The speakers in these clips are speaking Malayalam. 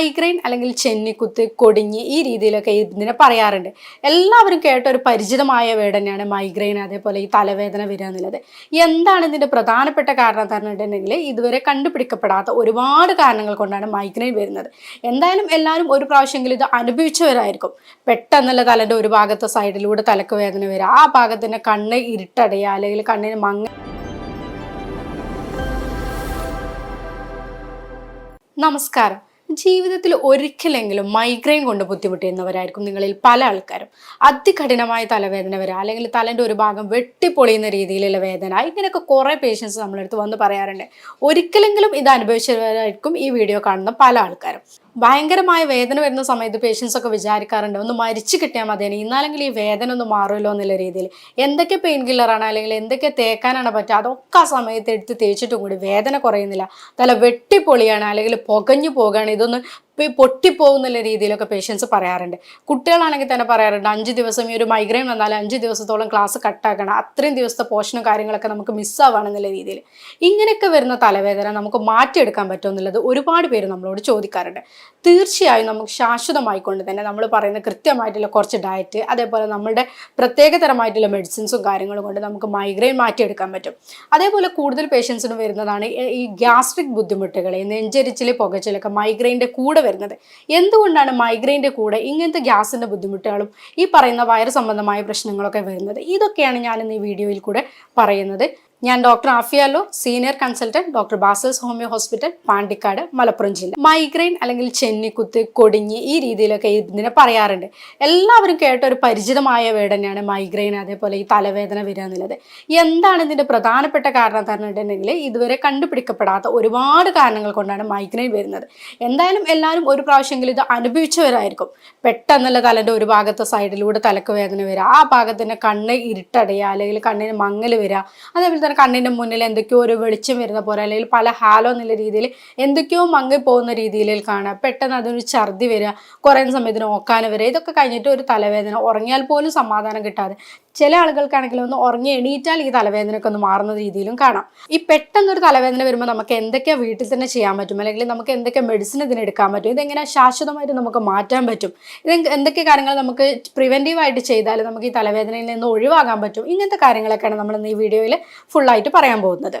മൈഗ്രെയിൻ അല്ലെങ്കിൽ ചെന്നിക്കുത്ത് കൊടിഞ്ഞ് ഈ രീതിയിലൊക്കെ ഇതിനെ പറയാറുണ്ട്. എല്ലാവരും കേട്ട ഒരു പരിചിതമായ വേർഡ് തന്നെയാണ് മൈഗ്രെയിൻ അതേപോലെ ഈ തലവേദന വരിക എന്നുള്ളത്. എന്താണ് ഇതിന്റെ പ്രധാനപ്പെട്ട കാരണം എന്ന് പറഞ്ഞിട്ടുണ്ടെങ്കിൽ ഇതുവരെ കണ്ടുപിടിക്കപ്പെടാത്ത ഒരുപാട് കാരണങ്ങൾ കൊണ്ടാണ് മൈഗ്രെയിൻ വരുന്നത്. എന്തായാലും എല്ലാവരും ഒരു പ്രാവശ്യമെങ്കിലും ഇത് അനുഭവിച്ചവരായിരിക്കും. പെട്ടെന്നുള്ള തലന്റെ ഒരു ഭാഗത്തെ സൈഡിലൂടെ തലക്ക് വേദന വരിക. ആ ഭാഗത്തിന്റെ കണ്ണ് ഇരുട്ടടയുക അല്ലെങ്കിൽ കണ്ണിന് മങ്ങ നമസ്കാരം. ജീവിതത്തിൽ ഒരിക്കലെങ്കിലും മൈഗ്രെയിൻ കൊണ്ട് ബുദ്ധിമുട്ടിയിരുന്നവരായിരിക്കും നിങ്ങളിൽ പല ആൾക്കാരും. അതികഠിനമായ തലവേദന വരിക അല്ലെങ്കിൽ തലന്റെ ഒരു ഭാഗം വെട്ടിപ്പൊളിയുന്ന രീതിയിലുള്ള വേദന ഇങ്ങനെയൊക്കെ കുറേ പേഷ്യൻസ് നമ്മളെടുത്ത് വന്ന് പറയാറുണ്ട്. ഒരിക്കലെങ്കിലും ഇത് അനുഭവിച്ചവരായിരിക്കും ഈ വീഡിയോ കാണുന്ന പല ആൾക്കാരും. ഭയങ്കരമായ വേദന വരുന്ന സമയത്ത് പേഷ്യൻസ് ഒക്കെ വിചാരിക്കാറുണ്ട് ഒന്ന് മരിച്ചു കിട്ടിയാൽ മതിയാണ് ഇന്നാലെങ്കിൽ ഈ വേദന ഒന്ന് മാറുമല്ലോ എന്നുള്ള രീതിയിൽ. എന്തൊക്കെ പെയിൻ കില്ലറാണ് അല്ലെങ്കിൽ എന്തൊക്കെ തേക്കാനാണ് പറ്റുക അതൊക്കെ ആ സമയത്ത് എടുത്ത് തേച്ചിട്ടും കൂടി വേദന കുറയുന്നില്ല. തല വെട്ടിപ്പൊളിയാണ് അല്ലെങ്കിൽ പുകഞ്ഞു പോകുകയാണ് ഇതൊന്ന് പൊട്ടിപ്പോകുന്നുള്ള രീതിയിലൊക്കെ പേഷ്യൻസ് പറയാറുണ്ട്. കുട്ടികളാണെങ്കിൽ തന്നെ പറയാറുണ്ട് അഞ്ച് ദിവസം ഈ ഒരു മൈഗ്രെയിൻ വന്നാൽ അഞ്ച് ദിവസത്തോളം ക്ലാസ് കട്ടാക്കണം അത്രയും ദിവസത്തെ പോഷനും കാര്യങ്ങളൊക്കെ നമുക്ക് മിസ്സാവാണെന്നുള്ള രീതിയിൽ. ഇങ്ങനെയൊക്കെ വരുന്ന തലവേദന നമുക്ക് മാറ്റിയെടുക്കാൻ പറ്റുമെന്നുള്ളത് ഒരുപാട് പേര് നമ്മളോട് ചോദിക്കാറുണ്ട്. തീർച്ചയായും നമുക്ക് ശാശ്വതമായിക്കൊണ്ട് തന്നെ നമ്മൾ പറയുന്ന കൃത്യമായിട്ടുള്ള കുറച്ച് ഡയറ്റ് അതേപോലെ നമ്മുടെ പ്രത്യേകതരമായിട്ടുള്ള മെഡിസിൻസും കാര്യങ്ങളും കൊണ്ട് നമുക്ക് മൈഗ്രെയിൻ മാറ്റിയെടുക്കാൻ പറ്റും. അതേപോലെ കൂടുതൽ പേഷ്യൻസിന് വരുന്നതാണ് ഈ- ഗ്യാസ്ട്രിക് ബുദ്ധിമുട്ടുകൾ നെഞ്ചരിച്ചിൽ പുകച്ചിലൊക്കെ മൈഗ്രെയിന്റെ കൂടെ വരുന്നത്. എന്തുകൊണ്ടാണ് മൈഗ്രെയിന്റെ കൂടെ ഇങ്ങനത്തെ ഗ്യാസിന്റെ ബുദ്ധിമുട്ടുകളും ഈ പറയുന്ന വയറ് സംബന്ധമായ പ്രശ്നങ്ങളൊക്കെ വരുന്നത്? ഇതൊക്കെയാണ് ഞാൻ ഇന്ന് ഈ വീഡിയോയിൽ കൂടെ പറയുന്നത്. ഞാൻ doctor ആഫിയാലോ senior consultant doctor Basil's homeo hospital Pandikkad Malappuram ജില്ല. മൈഗ്രെയിൻ അല്ലെങ്കിൽ ചെന്നിക്കുത്ത് കൊടിഞ്ഞ് ഈ രീതിയിലൊക്കെ ഇതിനെ പറയാറുണ്ട്. എല്ലാവരും കേട്ട ഒരു പരിചിതമായ വേർഡ് തന്നെയാണ് മൈഗ്രെയിൻ അതേപോലെ ഈ തലവേദന വരിക എന്നുള്ളത്. എന്താണ് ഇതിന്റെ പ്രധാനപ്പെട്ട കാരണം എന്ന് ഇതുവരെ കണ്ടുപിടിക്കപ്പെടാത്ത ഒരുപാട് കാരണങ്ങൾ കൊണ്ടാണ് മൈഗ്രെയിൻ വരുന്നത്. എന്തായാലും എല്ലാവരും ഒരു പ്രാവശ്യമെങ്കിലും ഇത് അനുഭവിച്ചവരായിരിക്കും. പെട്ടെന്നുള്ള തലന്റെ ഒരു ഭാഗത്തെ സൈഡിലൂടെ തലക്ക് വേദന വരിക ആ ഭാഗത്തിന്റെ കണ്ണ് ഇരുട്ടടയുക അല്ലെങ്കിൽ കണ്ണിന് മങ്ങൽ വരിക അതേപോലെ തന്നെ കണ്ണിന്റെ മുന്നിൽ എന്തൊക്കെയോ ഒരു വെളിച്ചം വരുന്ന പോലെ അല്ലെങ്കിൽ പല ഹാലോ എന്നുള്ള രീതിയിൽ എന്തൊക്കെയോ മങ്ങി പോകുന്ന രീതിയിൽ കാണുക. പെട്ടെന്ന് അതൊരു ഛർദി വരിക കുറേ സമയത്തിന് ഓക്കാന വരിക. ഇതൊക്കെ കഴിഞ്ഞിട്ട് ഒരു തലവേദന ഉറങ്ങിയാൽ പോലും സമാധാനം കിട്ടാതെ. ചില ആളുകൾക്കാണെങ്കിലും ഒന്ന് ഉറങ്ങി എണീറ്റാൽ ഈ തലവേദനയൊക്കെ ഒന്ന് മാറുന്ന രീതിയിലും കാണാം. ഈ പെട്ടെന്നൊരു തലവേദന വരുമ്പോൾ നമുക്ക് എന്തൊക്കെ വീട്ടിൽ തന്നെ ചെയ്യാൻ പറ്റും? അല്ലെങ്കിൽ നമുക്ക് എന്തൊക്കെ മെഡിസിൻ ഇതിന് എടുക്കാൻ പറ്റും? ഇതെങ്ങനെ ശാശ്വതമായിട്ട് നമുക്ക് മാറ്റാൻ പറ്റും? ഇത് എന്തൊക്കെ കാര്യങ്ങൾ നമുക്ക് പ്രിവെന്റീവായിട്ട് ചെയ്താൽ നമുക്ക് ഈ തലവേദനയിൽ നിന്ന് ഒഴിവാകാൻ പറ്റും? ഇങ്ങനത്തെ കാര്യങ്ങളൊക്കെയാണ് നമ്മൾ ഇന്ന് ഈ വീഡിയോയിൽ ഫുള്ളായിട്ട് പറയാൻ പോകുന്നത്.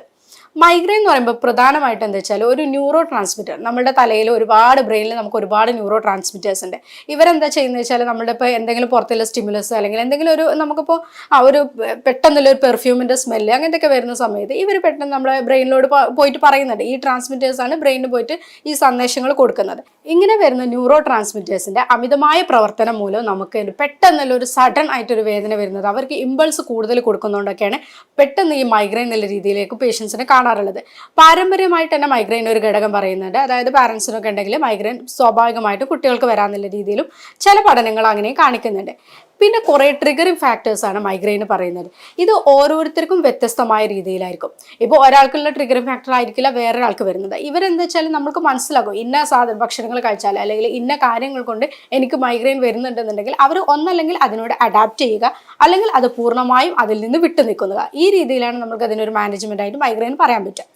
മൈഗ്രെയിൻ എന്ന് പറയുമ്പോൾ പ്രധാനമായിട്ട് എന്താ വെച്ചാൽ ഒരു ന്യൂറോ ട്രാൻസ്മിറ്റർ നമ്മുടെ തലയിൽ ഒരുപാട് ബ്രെയിനിൽ നമുക്ക് ഒരുപാട് ന്യൂറോ ട്രാൻസ്മിറ്റേഴ്സ് ഉണ്ട്. ഇവരെന്താ ചെയ്യുന്നത് വെച്ചാൽ നമ്മുടെ ഇപ്പോൾ എന്തെങ്കിലും പുറത്തുള്ള സ്റ്റിമുലസ് അല്ലെങ്കിൽ എന്തെങ്കിലും ഒരു നമുക്കിപ്പോൾ ആ ഒരു പെട്ടെന്നുള്ള ഒരു പെർഫ്യൂമിന്റെ സ്മെല്ല് അങ്ങനത്തെയൊക്കെ വരുന്ന സമയത്ത് ഇവർ പെട്ടെന്ന് നമ്മുടെ ബ്രെയിനിലോട് പോയിട്ട് പറയുന്നുണ്ട്. ഈ ട്രാൻസ്മിറ്റേഴ്സാണ് ബ്രെയിനിന് പോയിട്ട് ഈ സന്ദേശങ്ങൾ കൊടുക്കുന്നത്. ഇങ്ങനെ വരുന്ന ന്യൂറോ ട്രാൻസ്മിറ്റേഴ്സിന്റെ അമിതമായ പ്രവർത്തനം മൂലം നമുക്ക് പെട്ടെന്നുള്ള ഒരു സഡൻ ആയിട്ടൊരു വേദന വരുന്നത് അവർക്ക് ഇമ്പൾസ് കൂടുതൽ കൊടുക്കുന്നതുകൊണ്ടൊക്കെയാണ് പെട്ടെന്ന് ഈ മൈഗ്രെയിൻ എന്നുള്ള രീതിയിലേക്ക് പേഷ്യൻസിനെ കാണാറുള്ളത്. പാരമ്പര്യമായിട്ട് തന്നെ മൈഗ്രെയിൻ ഒരു ഘടകം പറയുന്നുണ്ട്. അതായത് പാരൻസിനൊക്കെ ഉണ്ടെങ്കിൽ മൈഗ്രെയിൻ സ്വാഭാവികമായിട്ട് കുട്ടികൾക്ക് വരാമെന്നുള്ള രീതിയിലും ചില പഠനങ്ങൾ അങ്ങനെ കാണിക്കുന്നുണ്ട്. പിന്നെ കുറേ ട്രിഗറിങ് ഫാക്ടേഴ്സാണ് മൈഗ്രെയിൻ പറയുന്നത്. ഇത് ഓരോരുത്തർക്കും വ്യത്യസ്തമായ രീതിയിലായിരിക്കും. ഇപ്പോൾ ഒരാൾക്കുള്ള ട്രിഗറിങ് ഫാക്ടർ ആയിരിക്കില്ല വേറൊരാൾക്ക് വരുന്നത്. ഇവരെന്താ വെച്ചാൽ നമുക്ക് മനസ്സിലാകും. ഇന്ന സാധന ഭക്ഷണങ്ങൾ കഴിച്ചാൽ അല്ലെങ്കിൽ ഇന്ന കാര്യങ്ങൾ കൊണ്ട് എനിക്ക് മൈഗ്രെയിൻ വരുന്നുണ്ടെന്നുണ്ടെങ്കിൽ അവർ ഒന്നല്ലെങ്കിൽ അതിനോട് അഡാപ്റ്റ് ചെയ്യുക. അല്ലെങ്കിൽ അത് പൂർണമായും അതിൽ നിന്ന് വിട്ടു നിൽക്കുക ഈ രീതിയിലാണ് നമുക്ക് അതിനൊരു മാനേജ്മെന്റ് ആയിട്ട് മൈഗ്രെയിൻ പറയാൻ പറ്റുക.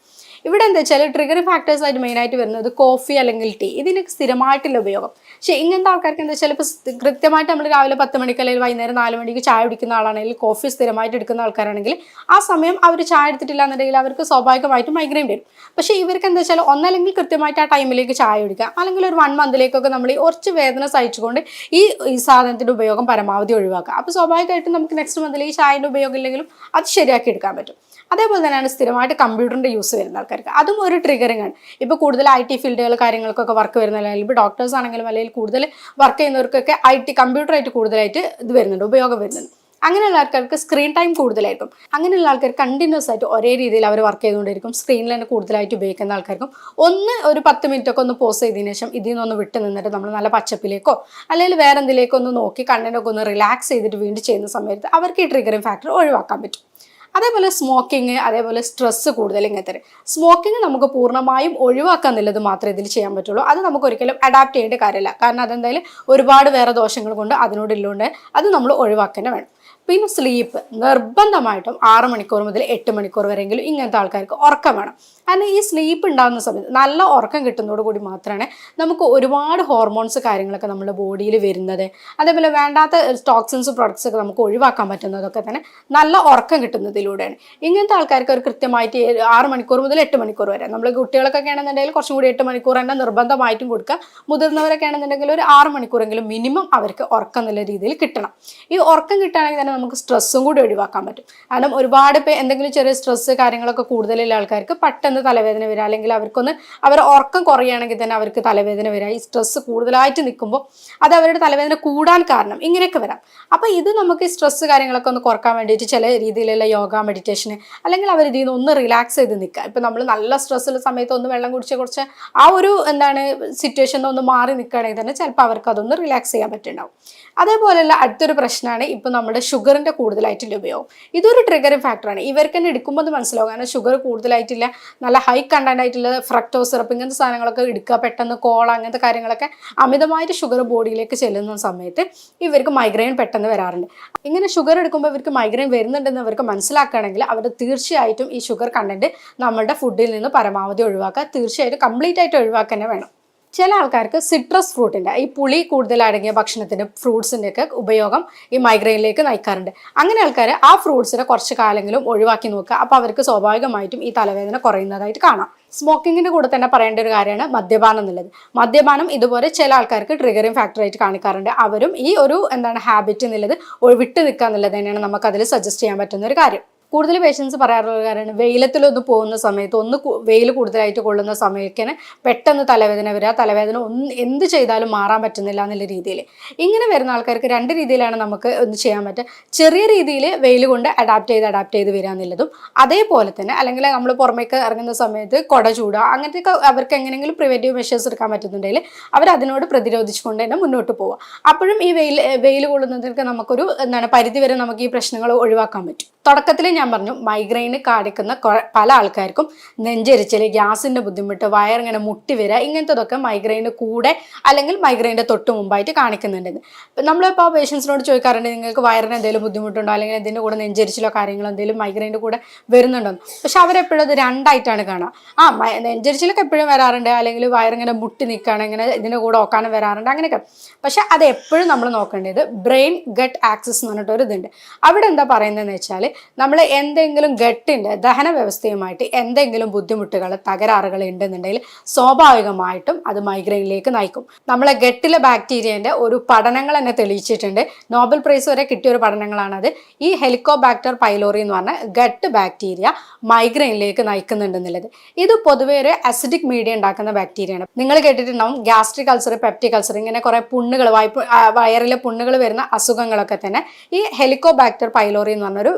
ഇവിടെ എന്താ വെച്ചാൽ ട്രിഗർ ഫാക്ടേഴ്സ് ആയിട്ട് മെയിനായിട്ട് വരുന്നത് കോഫി അല്ലെങ്കിൽ ടീ ഇതിന് സ്ഥിരമായിട്ടുള്ള ഉപയോഗം. പക്ഷേ ഇങ്ങനത്തെ ആൾക്കാർക്ക് എന്താ വെച്ചാൽ ഇപ്പോൾ കൃത്യമായിട്ട് നമ്മൾ രാവിലെ പത്ത് മണിക്ക് അല്ലെങ്കിൽ വൈകുന്നേരം നാല് മണിക്ക് ചായ കുടിക്കുന്ന ആളാണെങ്കിൽ കോഫി സ്ഥിരമായിട്ട് എടുക്കുന്ന ആൾക്കാരാണെങ്കിൽ ആ സമയം അവർ ചായ എടുത്തിട്ടില്ല എന്നുണ്ടെങ്കിൽ അവർക്ക് സ്വാഭാവികമായിട്ടും മൈഗ്രെയിൻ വരും. പക്ഷേ ഇവർക്ക് എന്താ വെച്ചാൽ ഒന്നല്ലെങ്കിൽ കൃത്യമായിട്ട് ആ ടൈമിലേക്ക് ചായ കുടിക്കുക. അല്ലെങ്കിൽ ഒരു വൺ മന്തിലേക്കൊക്കെ നമ്മൾ കുറച്ച് വേദന സഹിച്ചുകൊണ്ട് ഈ ഈ സാധനത്തിന്റെ ഉപയോഗം പരമാവധി ഒഴിവാക്കുക. അപ്പോൾ സ്വാഭാവികമായിട്ടും നമുക്ക് നെക്സ്റ്റ് മന്തിൽ ഈ ചായന്റെ ഉപയോഗം ഇല്ലെങ്കിലും അത് ശരിയാക്കി എടുക്കാൻ പറ്റും. അതേപോലെ തന്നെയാണ് സ്ഥിരമായിട്ട് കമ്പ്യൂട്ടറിന്റെ യൂസ് വരുന്ന ആൾക്കാർക്ക്. അതും ഒരു ട്രിഗറിങ് ആണ്. ഇപ്പോൾ കൂടുതൽ ഐ ടി ഫീൽഡുകൾ കാര്യങ്ങൾക്കൊക്കെ വർക്ക് വരുന്ന അല്ലെങ്കിൽ ഇപ്പോൾ ഡോക്ടേഴ്സ് ആണെങ്കിലും അല്ലെങ്കിൽ കൂടുതൽ വർക്ക് ചെയ്യുന്നവർക്കൊക്കെ ഐ ടി കമ്പ്യൂട്ടറായിട്ട് കൂടുതലായിട്ട് ഇത് വരുന്നുണ്ട് ഉപയോഗം വരുന്നുണ്ട്. അങ്ങനെയുള്ള ആൾക്കാർക്ക് സ്ക്രീൻ ടൈം കൂടുതലായിരിക്കും അങ്ങനെയുള്ള ആൾക്കാർ കണ്ടിന്യൂസ് ആയിട്ട് ഒരേ രീതിയിൽ അവർ വർക്ക് ചെയ്തുകൊണ്ടിരിക്കും. സ്ക്രീനിൽ തന്നെ കൂടുതലായിട്ട് ഉപയോഗിക്കുന്ന ആൾക്കാർക്കും. ഒന്ന് ഒരു പത്ത് മിനിറ്റ് ഒക്കെ ഒന്ന് പോസ് ചെയ്തതിനു ശേഷം ഇതിൽ നിന്നൊന്ന് വിട്ട് നിന്നിട്ട് നമ്മൾ നല്ല പച്ചപ്പിലേക്കോ അല്ലെങ്കിൽ വേറെ എന്തിലേക്കോ ഒന്ന് നോക്കി കണ്ണിനൊക്കെ ഒന്ന് റിലാക്സ് ചെയ്തിട്ട് വീണ്ടും ചെയ്യുന്ന സമയത്ത് അവർക്ക് ഈ ട്രിഗറിംഗ് ഫാക്ടർ ഒഴിവാക്കാൻ പറ്റും. അതേപോലെ സ്മോക്കിങ് അതേപോലെ സ്ട്രെസ്സ് കൂടുതൽ ഇങ്ങനത്തെ സ്മോക്കിങ് നമുക്ക് പൂർണമായും ഒഴിവാക്കാൻ എന്നുള്ളത് മാത്രമേ ഇതിൽ ചെയ്യാൻ പറ്റുള്ളൂ. അത് നമുക്ക് ഒരിക്കലും അഡാപ്റ്റ് ചെയ്യേണ്ട കാര്യമില്ല. കാരണം അതെന്തായാലും ഒരുപാട് വേറെ ദോഷങ്ങൾ കൊണ്ട് അതിനോട് ഇല്ലുകൊണ്ട് അത് നമ്മൾ ഒഴിവാക്കേണ്ട വേണം. പിന്നെ സ്ലീപ്പ് നിർബന്ധമായിട്ടും ആറ് മണിക്കൂർ മുതൽ എട്ട് മണിക്കൂർ വരെയെങ്കിലും ഇങ്ങനത്തെ ആൾക്കാർക്ക് ഉറക്കം വേണം. കാരണം ഈ സ്ലീപ്പ് ഉണ്ടാകുന്ന സമയത്ത് നല്ല ഉറക്കം കിട്ടുന്നതോടുകൂടി മാത്രമാണ് നമുക്ക് ഒരുപാട് ഹോർമോൺസ് കാര്യങ്ങളൊക്കെ നമ്മുടെ ബോഡിയിൽ വരുന്നത്. അതേപോലെ വേണ്ടാത്ത ടോക്സിൻസ് പ്രൊഡക്ട്സ് ഒക്കെ നമുക്ക് ഒഴിവാക്കാൻ പറ്റുന്നതൊക്കെ തന്നെ നല്ല ഉറക്കം കിട്ടുന്നതിലൂടെയാണ്. ഇങ്ങനത്തെ ആൾക്കാർക്ക് ഒരു കൃത്യമായിട്ട് ആറ് മണിക്കൂർ മുതൽ എട്ട് മണിക്കൂർ വരെ നമ്മൾ കുട്ടികളൊക്കെ ആണെന്നുണ്ടെങ്കിൽ കുറച്ചും കൂടി എട്ട് മണിക്കൂർ തന്നെ നിർബന്ധമായിട്ടും കൊടുക്കുക. മുതിർന്നവരൊക്കെ ആണെന്നുണ്ടെങ്കിൽ ഒരു ആറ് മണിക്കൂറെങ്കിലും മിനിമം അവർക്ക് ഉറക്കം നല്ല രീതിയിൽ കിട്ടണം. ഈ ഉറക്കം കിട്ടുകയാണെങ്കിൽ തന്നെ നമുക്ക് സ്ട്രെസ്സും കൂടി ഒഴിവാക്കാൻ പറ്റും. കാരണം ഒരുപാട് പേർ എന്തെങ്കിലും ചെറിയ സ്ട്രെസ്സ് കാര്യങ്ങളൊക്കെ കൂടുതലുള്ള ആൾക്കാർക്ക് പെട്ടെന്ന് തലവേദന വരിക. അല്ലെങ്കിൽ അവർക്കൊന്ന് അവർ ഉറക്കം കുറയുകയാണെങ്കിൽ തന്നെ അവർക്ക് തലവേദന വരിക. ഈ സ്ട്രെസ്സ് കൂടുതലായിട്ട് നിൽക്കുമ്പോൾ അത് അവരുടെ തലവേദന കൂടാൻ കാരണം ഇങ്ങനെയൊക്കെ വരാം. അപ്പോൾ ഇത് നമുക്ക് ഈ സ്ട്രെസ്സ് കാര്യങ്ങളൊക്കെ ഒന്ന് കുറയ്ക്കാൻ വേണ്ടിയിട്ട് ചില രീതിയിലുള്ള യോഗ മെഡിറ്റേഷന് അല്ലെങ്കിൽ അവർ ഇതിൽ നിന്ന് ഒന്ന് റിലാക്സ് ചെയ്ത് നിൽക്കുക. ഇപ്പം നമ്മൾ നല്ല സ്ട്രെസ്സുള്ള സമയത്ത് ഒന്ന് വെള്ളം കുടിച്ച് കുറച്ച് ആ ഒരു എന്താണ് സിറ്റുവേഷനിൽ ഒന്ന് മാറി നിൽക്കുകയാണെങ്കിൽ തന്നെ ചിലപ്പോൾ അവർക്ക് അതൊന്ന് റിലാക്സ് ചെയ്യാൻ പറ്റുന്നുണ്ടാവും. അതേപോലെയുള്ള അടുത്തൊരു പ്രശ്നമാണ് ഇപ്പം നമ്മുടെ ഷുഗറിന്റെ കൂടുതലായിട്ടുള്ള ഉപയോഗം. ഇതൊരു ട്രിഗറിങ് ഫാക്ടറാണ് ഇവർക്ക് തന്നെ എടുക്കുമ്പോൾ മനസ്സിലാവും. കാരണം ഷുഗർ കൂടുതലായിട്ടില്ല. നല്ല ഹൈ കണ്ടന്റ് ആയിട്ടുള്ള ഫ്രക്ടോസ് സിറപ്പ് ഇങ്ങനത്തെ സാധനങ്ങളൊക്കെ എടുക്കുക പെട്ടെന്ന് കോള അങ്ങനത്തെ കാര്യങ്ങളൊക്കെ അമിതമായിട്ട് ഷുഗർ ബോഡിയിലേക്ക് ചെല്ലുന്ന സമയത്ത് ഇവർക്ക് മൈഗ്രെയിൻ പെട്ടെന്ന് വരാറുണ്ട്. ഇങ്ങനെ ഷുഗർ എടുക്കുമ്പോൾ ഇവർക്ക് മൈഗ്രെയിൻ വരുന്നുണ്ടെന്ന് അവർക്ക് മനസ്സിലാക്കുകയാണെങ്കിൽ അവർ തീർച്ചയായിട്ടും ഈ ഷുഗർ കണ്ടന്റ് നമ്മളുടെ ഫുഡിൽ നിന്ന് പരമാവധി ഒഴിവാക്കുക തീർച്ചയായിട്ടും കംപ്ലീറ്റ് ആയിട്ട് ഒഴിവാക്കുക തന്നെ വേണം. ചില ആൾക്കാർക്ക് സിട്രസ് ഫ്രൂട്ടിന്റെ ഈ പുളി കൂടുതൽ അടങ്ങിയ ഭക്ഷണത്തിന്റെ ഫ്രൂട്ട്സിന്റെ ഒക്കെ ഉപയോഗം ഈ മൈഗ്രെയിനിലേക്ക് നയിക്കാറുണ്ട്. അങ്ങനെ ആൾക്കാർ ആ ഫ്രൂട്ട്സിനെ കുറച്ച് കാലെങ്കിലും ഒഴിവാക്കി നോക്കുക. അപ്പോൾ അവർക്ക് സ്വാഭാവികമായിട്ടും ഈ തലവേദന കുറയുന്നതായിട്ട് കാണാം. സ്മോക്കിങ്ങിന്റെ കൂടെ തന്നെ പറയേണ്ട ഒരു കാര്യമാണ് മദ്യപാനം എന്നുള്ളത്. മദ്യപാനം ഇതുപോലെ ചില ആൾക്കാർക്ക് ട്രിഗറിങ് ഫാക്ടറായിട്ട് കാണിക്കാറുണ്ട്. അവരും ഈ ഒരു എന്താണ് ഹാബിറ്റ് എന്നുള്ളത് വിട്ടു നിൽക്കുക എന്നുള്ളത് തന്നെയാണ് നമുക്കതിൽ സജസ്റ്റ് ചെയ്യാൻ പറ്റുന്ന ഒരു കാര്യം. കൂടുതൽ പേഷ്യൻസ് പറയാറുള്ള കാര്യമാണ്. വെയിലത്തിലൊന്ന് പോകുന്ന സമയത്ത് ഒന്ന് വെയിൽ കൂടുതലായിട്ട് കൊള്ളുന്ന സമയത്തിന് പെട്ടെന്ന് തലവേദന വരിക. തലവേദന ഒന്ന് എന്ത് ചെയ്താലും മാറാൻ പറ്റുന്നില്ല എന്നുള്ള രീതിയിൽ. ഇങ്ങനെ വരുന്ന ആൾക്കാർക്ക് രണ്ട് രീതിയിലാണ് നമുക്ക് ഒന്ന് ചെയ്യാൻ പറ്റുക. ചെറിയ രീതിയിൽ വെയിൽ കൊണ്ട് അഡാപ്റ്റ് ചെയ്ത് അഡാപ്റ്റ് ചെയ്ത് വരിക എന്നുള്ളതും അതേപോലെ തന്നെ അല്ലെങ്കിൽ നമ്മൾ പുറമേക്ക് ഇറങ്ങുന്ന സമയത്ത് കൊട ചൂടുക അങ്ങനത്തെയൊക്കെ അവർക്ക് എങ്ങനെയെങ്കിലും പ്രിവെന്റീവ് മെഷേഴ്സ് എടുക്കാൻ പറ്റുന്നുണ്ടെങ്കിൽ അവർ അതിനോട് പ്രതിരോധിച്ചുകൊണ്ട് തന്നെ മുന്നോട്ട് പോവുക. അപ്പോഴും ഈ വെയിൽ വെയിൽ കൊള്ളുന്നതിനൊക്കെ നമുക്കൊരു എന്താണ് പരിധി വരെ നമുക്ക് ഈ പ്രശ്നങ്ങൾ ഒഴിവാക്കാൻ പറ്റും. തുടക്കത്തിൽ ഞാൻ പറഞ്ഞു മൈഗ്രെയിന് കാണിക്കുന്ന പല ആൾക്കാർക്കും നെഞ്ചരിച്ചൽ ഗ്യാസിന്റെ ബുദ്ധിമുട്ട് വയറിങ്ങനെ മുട്ടി വരിക ഇങ്ങനത്തതൊക്കെ മൈഗ്രെയിന് കൂടെ അല്ലെങ്കിൽ മൈഗ്രെയിന്റെ തൊട്ട് മുമ്പായിട്ട് കാണിക്കുന്നുണ്ടെന്ന് ഇപ്പം നമ്മളിപ്പോൾ പേഷ്യൻസിനോട് ചോദിക്കാറുണ്ട് നിങ്ങൾക്ക് വയറിന് എന്തെങ്കിലും ബുദ്ധിമുട്ടുണ്ടോ? അല്ലെങ്കിൽ ഇതിന്റെ കൂടെ നെഞ്ചരിച്ചിലോ കാര്യങ്ങളോ എന്തെങ്കിലും മൈഗ്രെയിന്റെ കൂടെ വരുന്നുണ്ടോ. പക്ഷെ അവരെപ്പോഴും അത് രണ്ടായിട്ടാണ് കാണുക ആ നെഞ്ചരിച്ചിലൊക്കെ എപ്പോഴും വരാറുണ്ട് അല്ലെങ്കിൽ വയറിങ്ങനെ മുട്ടി നിൽക്കുകയാണ് ഇങ്ങനെ ഇതിന്റെ കൂടെ ഓക്കാനും വരാറുണ്ട് അങ്ങനെയൊക്കെ. പക്ഷെ അത് എപ്പോഴും നമ്മൾ നോക്കേണ്ടത് ബ്രെയിൻ ഗട്ട് ആക്സസ് എന്ന് പറഞ്ഞിട്ടൊരു ഇതുണ്ട് അവിടെ എന്താ പറയുന്നതെന്ന് വെച്ചാൽ നമ്മൾ എന്തെങ്കിലും ഗട്ടിന്റെ ദഹന വ്യവസ്ഥയുമായിട്ട് എന്തെങ്കിലും ബുദ്ധിമുട്ടുകൾ തകരാറുകൾ ഉണ്ടെന്നുണ്ടെങ്കിൽ സ്വാഭാവികമായിട്ടും അത് മൈഗ്രെയിനിലേക്ക് നയിക്കും. നമ്മളെ ഗട്ടിലെ ബാക്ടീരിയന്റെ ഒരു പഠനങ്ങൾ തന്നെ തെളിയിച്ചിട്ടുണ്ട്. നോബൽ പ്രൈസ് വരെ കിട്ടിയ ഒരു പഠനങ്ങളാണത്. ഈ ഹെലിക്കോബാക്ടർ പൈലോറി എന്ന് പറഞ്ഞ ഗട്ട് ബാക്ടീരിയ മൈഗ്രെയിനിലേക്ക് നയിക്കുന്നുണ്ടെന്നുള്ളത്. ഇത് പൊതുവേ ഒരു അസിഡിക് മീഡിയ ഉണ്ടാക്കുന്ന ബാക്ടീരിയയാണ് നിങ്ങൾ കേട്ടിട്ടുണ്ടാവും ഗ്യാസ്ട്രിക് അൾസർ പെപ്റ്റിക് അൾസർ ഇങ്ങനെ കുറേ പുണ്ണുകൾ വായ്പ വയറിലെ പുണ്ണുകൾ വരുന്ന അസുഖങ്ങളൊക്കെ തന്നെ ഈ ഹെലിക്കോബാക്ടർ പൈലോറി എന്ന് പറഞ്ഞൊരു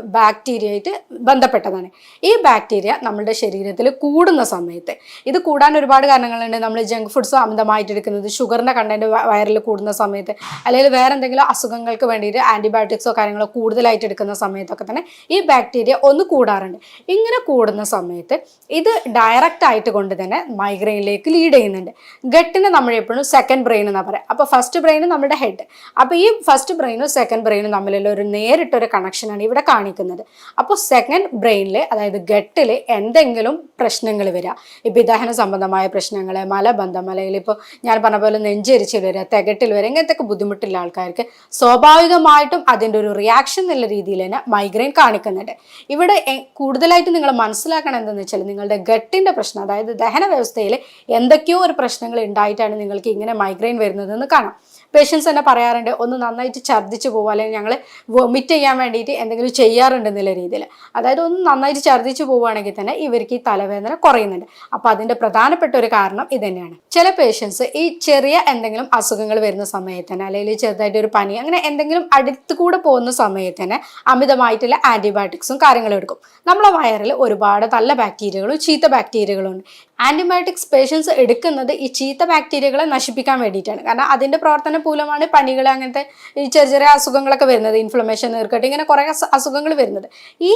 ബാക്ടീരിയയായിട്ട് ബന്ധപ്പെട്ടതാണ്. ഈ ബാക്ടീരിയ നമ്മുടെ ശരീരത്തിൽ കൂടുന്ന സമയത്ത് ഇത് കൂടാൻ ഒരുപാട് കാരണങ്ങളുണ്ട്. നമ്മൾ ജങ്ക് ഫുഡ്സ് അമിതമായിട്ട് എടുക്കുന്നത് ഷുഗറിന്റെ കണ്ടന്റ് വയറിൽ കൂടുന്ന സമയത്ത് അല്ലെങ്കിൽ വേറെ എന്തെങ്കിലും അസുഖങ്ങൾക്ക് വേണ്ടിയിട്ട് ആന്റിബയോട്ടിക്സോ കാര്യങ്ങളോ കൂടുതലായിട്ട് എടുക്കുന്ന സമയത്തൊക്കെ തന്നെ ഈ ബാക്ടീരിയ ഒന്ന് കൂടാറുണ്ട്. ഇങ്ങനെ കൂടുന്ന സമയത്ത് ഇത് ഡയറക്റ്റ് ആയിട്ട് കൊണ്ട് തന്നെ മൈഗ്രെയിനിലേക്ക് ലീഡ് ചെയ്യുന്നുണ്ട്. ഗട്ടിനെ നമ്മൾ എപ്പോഴും സെക്കൻഡ് ബ്രെയിൻ എന്നാണ് പറയാം. അപ്പോൾ ഫസ്റ്റ് ബ്രെയിൻ നമ്മുടെ ഹെഡ് അപ്പോൾ ഈ ഫസ്റ്റ് ബ്രെയിനും സെക്കൻഡ് ബ്രെയിനും തമ്മിലുള്ള ഒരു നേരിട്ടൊരു കണക്ഷനാണ് ഇവിടെ കാണിക്കുന്നത്. അപ്പോൾ സെക്കൻഡ് ബ്രെയിനിൽ അതായത് ഗട്ടിൽ എന്തെങ്കിലും പ്രശ്നങ്ങൾ വരിക ഇപ്പോൾ ദഹന സംബന്ധമായ പ്രശ്നങ്ങൾ മലബന്ധം അല്ലെങ്കിൽ ഇപ്പോൾ ഞാൻ പറഞ്ഞ പോലെ നെഞ്ചരിച്ചിൽ വരിക തികട്ടിൽ വരിക ഇങ്ങനത്തെ ബുദ്ധിമുട്ടില്ല ബുദ്ധിമുട്ടുള്ള ആൾക്കാർക്ക് സ്വാഭാവികമായിട്ടും അതിന്റെ ഒരു റിയാക്ഷൻ എന്നുള്ള രീതിയിൽ തന്നെ മൈഗ്രെയിൻ കാണിക്കുന്നുണ്ട്. ഇവിടെ കൂടുതലായിട്ട് നിങ്ങൾ മനസ്സിലാക്കണം എന്തെന്ന് വെച്ചാൽ നിങ്ങളുടെ ഗട്ടിന്റെ പ്രശ്നം അതായത് ദഹന വ്യവസ്ഥയിൽ എന്തൊക്കെയോ ഒരു പ്രശ്നങ്ങൾ ഉണ്ടായിട്ടാണ് നിങ്ങൾക്ക് ഇങ്ങനെ മൈഗ്രെയിൻ വരുന്നതെന്ന് കാണാം. പേഷ്യൻസ് തന്നെ പറയാറുണ്ട് ഒന്ന് നന്നായിട്ട് ഛർദ്ദിച്ച് പോകുക അല്ലെങ്കിൽ ഞങ്ങൾ വൊമിറ്റ് ചെയ്യാൻ വേണ്ടിയിട്ട് എന്തെങ്കിലും ചെയ്യാറുണ്ട് എന്നുള്ള രീതിയിൽ. അതായത് ഒന്ന് നന്നായിട്ട് ഛർദ്ദിച്ച് പോവുകയാണെങ്കിൽ തന്നെ ഇവർക്ക് ഈ തലവേദന കുറയുന്നുണ്ട്. അപ്പോൾ അതിന്റെ പ്രധാനപ്പെട്ട ഒരു കാരണം ഇത് തന്നെയാണ്. ചില പേഷ്യൻസ് ഈ ചെറിയ എന്തെങ്കിലും അസുഖങ്ങൾ വരുന്ന സമയത്ത് തന്നെ അല്ലെങ്കിൽ ചെറുതായിട്ട് ഒരു പനി അങ്ങനെ എന്തെങ്കിലും അടുത്ത് കൂടെ പോകുന്ന സമയത്ത് തന്നെ അമിതമായിട്ടുള്ള ആന്റിബയോട്ടിക്സും കാര്യങ്ങളും എടുക്കും. നമ്മളെ വയറിൽ ഒരുപാട് നല്ല ബാക്ടീരിയകളും ചീത്ത ബാക്ടീരിയകളും ഉണ്ട്. ആന്റിബയോട്ടിക്സ് പേഷ്യൻസ് എടുക്കുന്നത് ഈ ചീത്ത ബാക്ടീരിയകളെ നശിപ്പിക്കാൻ വേണ്ടിയിട്ടാണ്. കാരണം അതിന്റെ പ്രവർത്തന മൂലമാണ് പണികൾ അങ്ങനത്തെ ഈ ചെറിയ ചെറിയ അസുഖങ്ങളൊക്കെ വരുന്നത്. ഇൻഫ്ലമേഷൻ നീർക്കെട്ട് ഇങ്ങനെ കുറേ അസുഖങ്ങൾ വരുന്നത്. ഈ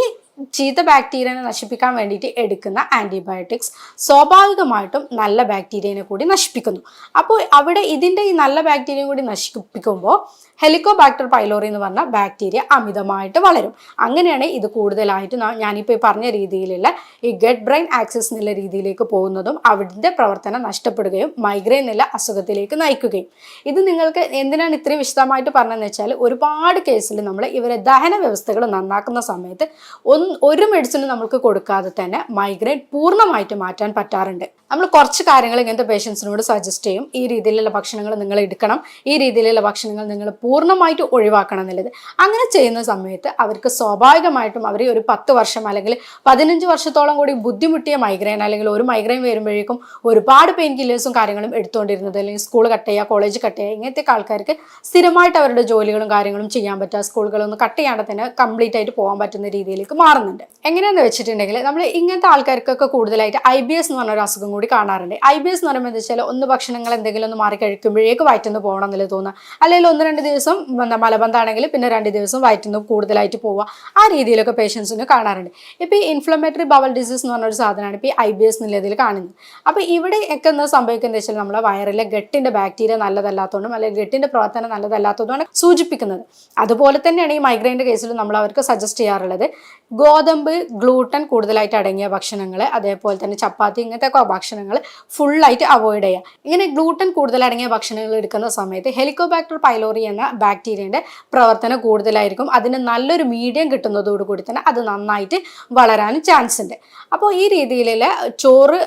ചീത്ത ബാക്ടീരിയനെ നശിപ്പിക്കാൻ വേണ്ടിയിട്ട് എടുക്കുന്ന ആന്റിബയോട്ടിക്സ് സ്വാഭാവികമായിട്ടും നല്ല ബാക്ടീരിയനെ കൂടി നശിപ്പിക്കുന്നു. അപ്പോൾ അവിടെ ഇതിന്റെ ഈ നല്ല ബാക്ടീരിയ കൂടി നശിപ്പിക്കുമ്പോൾ ഹെലിക്കോബാക്ടർ പൈലോറി എന്ന് പറഞ്ഞ ബാക്ടീരിയ അമിതമായിട്ട് വളരും. അങ്ങനെയാണ് ഇത് കൂടുതലായിട്ട് ഞാനിപ്പോൾ ഈ പറഞ്ഞ രീതിയിലുള്ള ഈ ഗട്ട് ബ്രെയിൻ ആക്സസ് എന്നുള്ള രീതിയിലേക്ക് പോകുന്നതും അവിടുത്തെ പ്രവർത്തനം നഷ്ടപ്പെടുകയും മൈഗ്രെയിൻ എന്നുള്ള അസുഖത്തിലേക്ക് നയിക്കുകയും. ഇത് നിങ്ങൾക്ക് എന്തിനാണ് ഇത്രയും വിശദമായിട്ട് പറഞ്ഞതെന്ന് വെച്ചാൽ ഒരുപാട് കേസിൽ നമ്മൾ ഇവരെ ദഹന വ്യവസ്ഥകൾ നന്നാക്കുന്ന സമയത്ത് ഒന്ന് ഒരു മെഡിസിനും നമുക്ക് കൊടുക്കാതെ തന്നെ മൈഗ്രെയിൻ പൂർണമായിട്ട് മാറ്റാൻ പറ്റാറുണ്ട്. നമ്മൾ കുറച്ച് കാര്യങ്ങൾ ഇങ്ങനത്തെ പേഷ്യൻസിനോട് സജസ്റ്റ് ചെയ്യും. ഈ രീതിയിലുള്ള ഭക്ഷണങ്ങൾ നിങ്ങൾ എടുക്കണം. ഈ രീതിയിലുള്ള ഭക്ഷണങ്ങൾ നിങ്ങൾ പൂർണമായിട്ട് ഒഴിവാക്കണം എന്നുള്ളത്. അങ്ങനെ ചെയ്യുന്ന സമയത്ത് അവർക്ക് സ്വാഭാവികമായിട്ടും അവർ ഒരു പത്ത് വർഷം അല്ലെങ്കിൽ പതിനഞ്ച് വർഷത്തോളം കൂടി ബുദ്ധിമുട്ടിയ മൈഗ്രെയിൻ അല്ലെങ്കിൽ ഒരു മൈഗ്രെയിൻ വരുമ്പോഴേക്കും ഒരുപാട് പെയിൻ കില്ലേഴ്സും കാര്യങ്ങളും എടുത്തുകൊണ്ടിരുന്നത്. അല്ലെങ്കിൽ സ്കൂൾ കട്ട് ചെയ്യുക കോളേജ് കട്ട് ചെയ്യുക ഇങ്ങനത്തെ ആൾക്കാർക്ക് സ്ഥിരമായിട്ട് അവരുടെ ജോലികളും കാര്യങ്ങളും ചെയ്യാൻ പറ്റുക. സ്കൂളുകളൊന്നും കട്ട് ചെയ്യാണ്ട് തന്നെ കംപ്ലീറ്റ് ആയിട്ട് പോകാൻ പറ്റുന്ന രീതിയിലേക്ക് മാറുന്നുണ്ട്. എങ്ങനെയാണെന്ന് വെച്ചിട്ടുണ്ടെങ്കിൽ നമ്മൾ ഇങ്ങനത്തെ ആൾക്കാർക്കൊക്കെ കൂടുതലായിട്ട് ഐ ബി എസ് എന്ന് പറഞ്ഞ ഒരു അസുഖം കൂടി കാണാറുണ്ട്. ഐ ബി എസ് എന്ന് പറയുമ്പോൾ എന്താ വെച്ചാൽ ഒന്ന് ഭക്ഷണങ്ങൾ എന്തെങ്കിലും ഒന്ന് മാറി കഴിക്കുമ്പോഴേക്ക് വയറ്റുന്ന് പോകണം എന്നല്ലേ തോന്നുക. അല്ലെങ്കിൽ ഒന്ന് രണ്ട് ദിവസം എന്താ മലബന്ധമാണെങ്കിൽ പിന്നെ രണ്ട് ദിവസം വയറ്റുന്ന് കൂടുതലായിട്ട് പോവുക. ആ രീതിയിലൊക്കെ പേഷ്യൻസിന് കാണാറുണ്ട്. ഇപ്പോൾ ഈ ഇൻഫ്ലമേറ്ററി ബവൽ ഡിസീസ് എന്ന് പറഞ്ഞൊരു സാധനമാണ് ഇപ്പോൾ ഈ ഐ ബി എസ് എന്നുള്ളതിൽ കാണുന്നത്. അപ്പോൾ ഇവിടെ ഒക്കെ എന്താ സംഭവിക്കുന്നത് വെച്ചാൽ നമ്മുടെ വയറിലെ ഗട്ടിന്റെ ബാക്ടീരിയ നല്ലതല്ലാത്തതുകൊണ്ടും അല്ലെങ്കിൽ ഗട്ടിന്റെ പ്രവർത്തനം നല്ലതല്ലാത്തതുകൊണ്ടാണ് സൂചിപ്പിക്കുന്നത്. അതുപോലെ തന്നെയാണ് ഈ മൈഗ്രെയിന്റെ കേസിൽ നമ്മൾ അവർക്ക് സജസ്റ്റ് ചെയ്യാറുള്ളത്. ഗോതമ്പ് ഗ്ലൂട്ടൻ കൂടുതലായിട്ട് അടങ്ങിയ ഭക്ഷണങ്ങൾ അതേപോലെ തന്നെ ചപ്പാത്തി ഇങ്ങനത്തെ ഭക്ഷണങ്ങൾ ഫുള്ളായിട്ട് അവോയ്ഡ് ചെയ്യുക ഇങ്ങനെ ഗ്ലൂട്ടൻ കൂടുതലടങ്ങിയ ഭക്ഷണങ്ങൾ എടുക്കുന്ന സമയത്ത് ഹെലിക്കോബാക്ടർ പൈലോറി എന്ന ബാക്ടീരിയന്റെ പ്രവർത്തനം കൂടുതലായിരിക്കും. അതിന് നല്ലൊരു മീഡിയം കിട്ടുന്നതോടുകൂടി തന്നെ അത് നന്നായിട്ട് വളരാനും ചാൻസ് ഉണ്ട്. അപ്പോൾ ഈ രീതിയിലുള്ള ചോറ്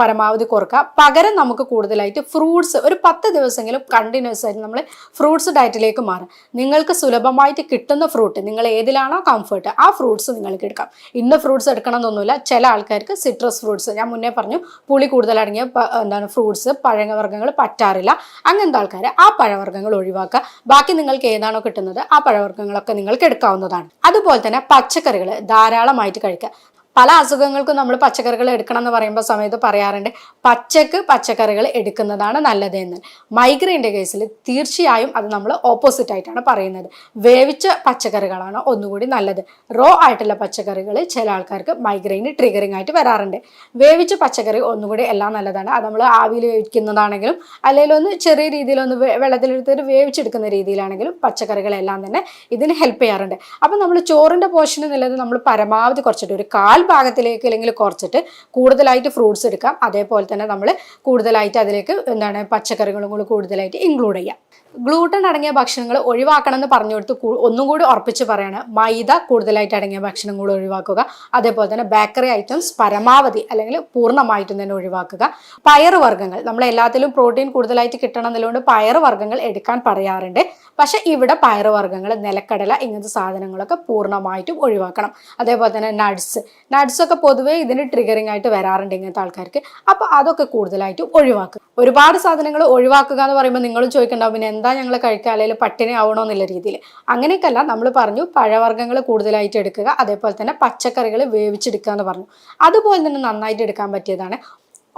പരമാവധി കുറക്കുക. പകരം നമുക്ക് കൂടുതലായിട്ട് ഫ്രൂട്ട്സ് ഒരു പത്ത് ദിവസമെങ്കിലും കണ്ടിന്യൂസ് ആയിട്ട് നമ്മൾ ഫ്രൂട്ട്സ് ഡയറ്റിലേക്ക് മാറും നിങ്ങൾക്ക് സുലഭമായിട്ട് കിട്ടുന്ന ഫ്രൂട്ട് നിങ്ങൾ ഏതിലാണോ കംഫർട്ട് ആ ഫ്രൂട്ട്സ് നിങ്ങൾക്ക് എടുക്കാം. ഇന്ന് ഫ്രൂട്ട്സ് എടുക്കണം എന്നൊന്നുമില്ല ചില ആൾക്കാർക്ക് സിട്രസ് ഫ്രൂട്ട്സ് ഞാൻ മുന്നേ പറഞ്ഞു പുളി കൂടുതൽ അടങ്ങിയ എന്താണ് ഫ്രൂട്ട്സ് പഴവർഗങ്ങൾ പറ്റാറില്ല. അങ്ങനത്തെ ആൾക്കാർ ആ പഴവർഗങ്ങൾ ഒഴിവാക്കുക. ബാക്കി നിങ്ങൾക്ക് ഏതാണോ കിട്ടുന്നത് ആ പഴവർഗങ്ങളൊക്കെ നിങ്ങൾക്ക് എടുക്കാവുന്നതാണ്. അതുപോലെ തന്നെ പച്ചക്കറികൾ ധാരാളമായിട്ട് കഴിക്കുക. പല അസുഖങ്ങൾക്കും നമ്മൾ പച്ചക്കറികൾ എടുക്കണം എന്ന് പറയുമ്പോൾ സമയത്ത് പറയാറുണ്ട് പച്ചക്ക് പച്ചക്കറികൾ എടുക്കുന്നതാണ് നല്ലത് എന്ന് മൈഗ്രെയിന്റെ കേസിൽ തീർച്ചയായും അത് നമ്മൾ ഓപ്പോസിറ്റ് ആയിട്ടാണ് പറയുന്നത്. വേവിച്ച പച്ചക്കറികളാണ് ഒന്നുകൂടി നല്ലത്. റോ ആയിട്ടുള്ള പച്ചക്കറികൾ ചില ആൾക്കാർക്ക് മൈഗ്രെയിന് ട്രിഗറിങ് ആയിട്ട് വരാറുണ്ട്. വേവിച്ച പച്ചക്കറി ഒന്നുകൂടി എല്ലാം നല്ലതാണ്. അത് നമ്മൾ ആവിയിൽ വേവിക്കുന്നതാണെങ്കിലും അല്ലെങ്കിൽ ഒന്ന് ചെറിയ രീതിയിലൊന്ന് വെള്ളത്തിലെടുത്തിട്ട് വേവിച്ചെടുക്കുന്ന രീതിയിലാണെങ്കിലും പച്ചക്കറികളെല്ലാം തന്നെ ഇതിന് ഹെൽപ്പ് ചെയ്യാറുണ്ട്. അപ്പം നമ്മൾ ചോറിന്റെ പോഷന് എന്നുള്ളത് നമ്മൾ പരമാവധി കുറച്ചിട്ട് ഒരു കാൽ ഭാഗത്തിലേക്ക് അല്ലെങ്കിൽ കുറച്ചിട്ട് കൂടുതലായിട്ട് ഫ്രൂട്ട്സ് എടുക്കാം. അതേപോലെ തന്നെ നമ്മൾ കൂടുതലായിട്ട് അതിലേക്ക് എന്താണ് പച്ചക്കറികളും കൂടി കൂടുതലായിട്ട് ഇൻക്ലൂഡ് ചെയ്യാം. ഗ്ലൂട്ടൻ അടങ്ങിയ ഭക്ഷണങ്ങൾ ഒഴിവാക്കണം എന്ന് പറഞ്ഞു കൊടുത്ത് ഒന്നും കൂടി ഉറപ്പിച്ച് പറയാണ് മൈദ കൂടുതലായിട്ട് അടങ്ങിയ ഭക്ഷണം കൂടി ഒഴിവാക്കുക. അതേപോലെ തന്നെ ബേക്കറി ഐറ്റംസ് പരമാവധി അല്ലെങ്കിൽ പൂർണമായിട്ടും തന്നെ ഒഴിവാക്കുക. പയറുവർഗങ്ങൾ നമ്മൾ എല്ലാത്തിലും പ്രോട്ടീൻ കൂടുതലായിട്ട് കിട്ടണം എന്നുള്ളതുകൊണ്ട് പയറുവർഗങ്ങൾ എടുക്കാൻ പറയാറുണ്ട്. പക്ഷേ ഇവിടെ പയറുവർഗങ്ങൾ നിലക്കടല ഇങ്ങനത്തെ സാധനങ്ങളൊക്കെ പൂർണമായിട്ടും ഒഴിവാക്കണം. അതേപോലെ തന്നെ നട്സ് നട്സ് ഒക്കെ പൊതുവേ ഇതിന് ട്രിഗറിംഗ് ആയിട്ട് വരാറുണ്ട് ഇങ്ങനത്തെ ആൾക്കാർക്ക്. അപ്പോൾ അതൊക്കെ കൂടുതലായിട്ടും ഒഴിവാക്കുക. ഒരുപാട് സാധനങ്ങൾ ഒഴിവാക്കുക എന്ന് പറയുമ്പോൾ നിങ്ങൾ ചോദിക്കണ്ടാവും പിന്നെ എന്താ ഞങ്ങൾ കഴിക്കുക? അല്ലെങ്കിൽ പട്ടിണി ആവണോ എന്നുള്ള രീതിയിൽ. അങ്ങനെയൊക്കെയല്ല നമ്മൾ പറഞ്ഞു പഴവർഗങ്ങൾ കൂടുതലായിട്ട് എടുക്കുക അതേപോലെ തന്നെ പച്ചക്കറികൾ വേവിച്ചെടുക്കുക എന്ന് പറഞ്ഞു. അതുപോലെ തന്നെ നന്നായിട്ട് എടുക്കാൻ പറ്റിയതാണ്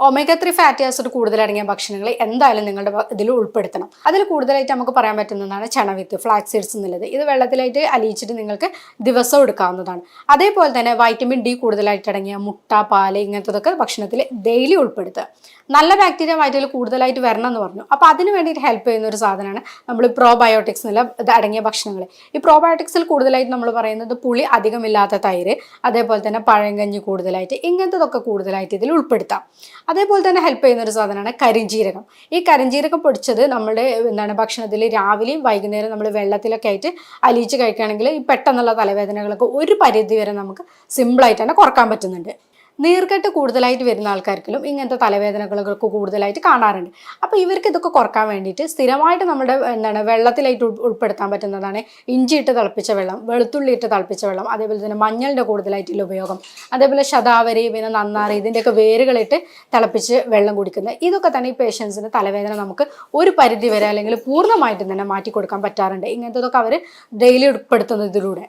ഒമേഗ ത്രീ ഫാറ്റി ആസിഡ് കൂടുതലടങ്ങിയ ഭക്ഷണങ്ങൾ എന്തായാലും നിങ്ങളുടെ ഇതിൽ ഉൾപ്പെടുത്തണം. അതിൽ കൂടുതലായിട്ട് നമുക്ക് പറയാൻ പറ്റുന്നതാണ് ചണവിത്ത് ഫ്ലാക്സ് സീഡ്സ് എന്നുള്ളത്. ഇത് വെള്ളത്തിലായിട്ട് അലിയിച്ചിട്ട് നിങ്ങൾക്ക് ദിവസം എടുക്കാവുന്നതാണ്. അതേപോലെ തന്നെ വൈറ്റമിൻ ഡി കൂടുതലായിട്ട് അടങ്ങിയ മുട്ട പാൽ ഇങ്ങനത്തതൊക്കെ ഭക്ഷണത്തിൽ ഡെയിലി ഉൾപ്പെടുത്തുക. നല്ല ബാക്ടീരിയ വയറ്റിൽ കൂടുതലായിട്ട് വരണം എന്ന് പറഞ്ഞു. അപ്പോൾ അതിന് വേണ്ടിയിട്ട് ഹെൽപ്പ് ചെയ്യുന്ന ഒരു സാധനമാണ് നമ്മൾ പ്രോബയോട്ടിക്സ് എന്നുള്ള ഇത് അടങ്ങിയ ഭക്ഷണങ്ങൾ. ഈ പ്രോബയോട്ടിക്സിൽ കൂടുതലായിട്ട് നമ്മൾ പറയുന്നത് പുളി അധികമില്ലാത്ത തൈര് അതേപോലെ തന്നെ പഴങ്കഞ്ഞി കൂടുതലായിട്ട് ഇങ്ങനത്തതൊക്കെ കൂടുതലായിട്ട് ഇതിൽ ഉൾപ്പെടുത്താം. അതേപോലെ തന്നെ ഹെൽപ്പ് ചെയ്യുന്ന ഒരു സാധനമാണ് കരിഞ്ജീരകം ഈ കരിഞ്ജീരകം പൊടിച്ചത് നമ്മുടെ എന്താണ് ഭക്ഷണത്തിൽ രാവിലെയും വൈകുന്നേരം നമ്മൾ വെള്ളത്തിലൊക്കെ ആയിട്ട് അലിയിച്ച് കഴിക്കുകയാണെങ്കിൽ ഈ പെട്ടെന്നുള്ള തലവേദനകളൊക്കെ ഒരു പരിധി വരെ നമുക്ക് സിമ്പിളായിട്ട് തന്നെ കുറയ്ക്കാൻ പറ്റുന്നുണ്ട്. നീർക്കെട്ട് കൂടുതലായിട്ട് വരുന്ന ആൾക്കാർക്കിലും ഇങ്ങനത്തെ തലവേദനകളൊക്കെ കൂടുതലായിട്ട് കാണാറുണ്ട്. അപ്പോൾ ഇവർക്ക് ഇതൊക്കെ കുറയ്ക്കാൻ വേണ്ടിയിട്ട് സ്ഥിരമായിട്ട് നമ്മുടെ എന്താണ് വെള്ളത്തിലായിട്ട് ഉൾ- ഉൾപ്പെടുത്താൻ പറ്റുന്നതാണ് ഇഞ്ചി ഇട്ട് തിളപ്പിച്ച വെള്ളം വെളുത്തുള്ളി ഇട്ട് തിളപ്പിച്ച വെള്ളം അതേപോലെ തന്നെ മഞ്ഞളിന്റെ കൂടുതലായിട്ടുള്ള ഉപയോഗം അതേപോലെ ശതാവരി പിന്നെ നന്നാറി ഇതിന്റെയൊക്കെ വേരുകളിട്ട് തിളപ്പിച്ച് വെള്ളം കുടിക്കുന്നത് ഇതൊക്കെ തന്നെ ഈ പേഷ്യൻസിന് തലവേദന നമുക്ക് ഒരു പരിധി വരെ അല്ലെങ്കിൽ പൂർണമായിട്ടും തന്നെ മാറ്റി കൊടുക്കാൻ പറ്റാറുണ്ട്. ഇങ്ങനത്തതൊക്കെ അവർ ഡെയിലി ഉൾപ്പെടുത്തുന്നതിലൂടെ.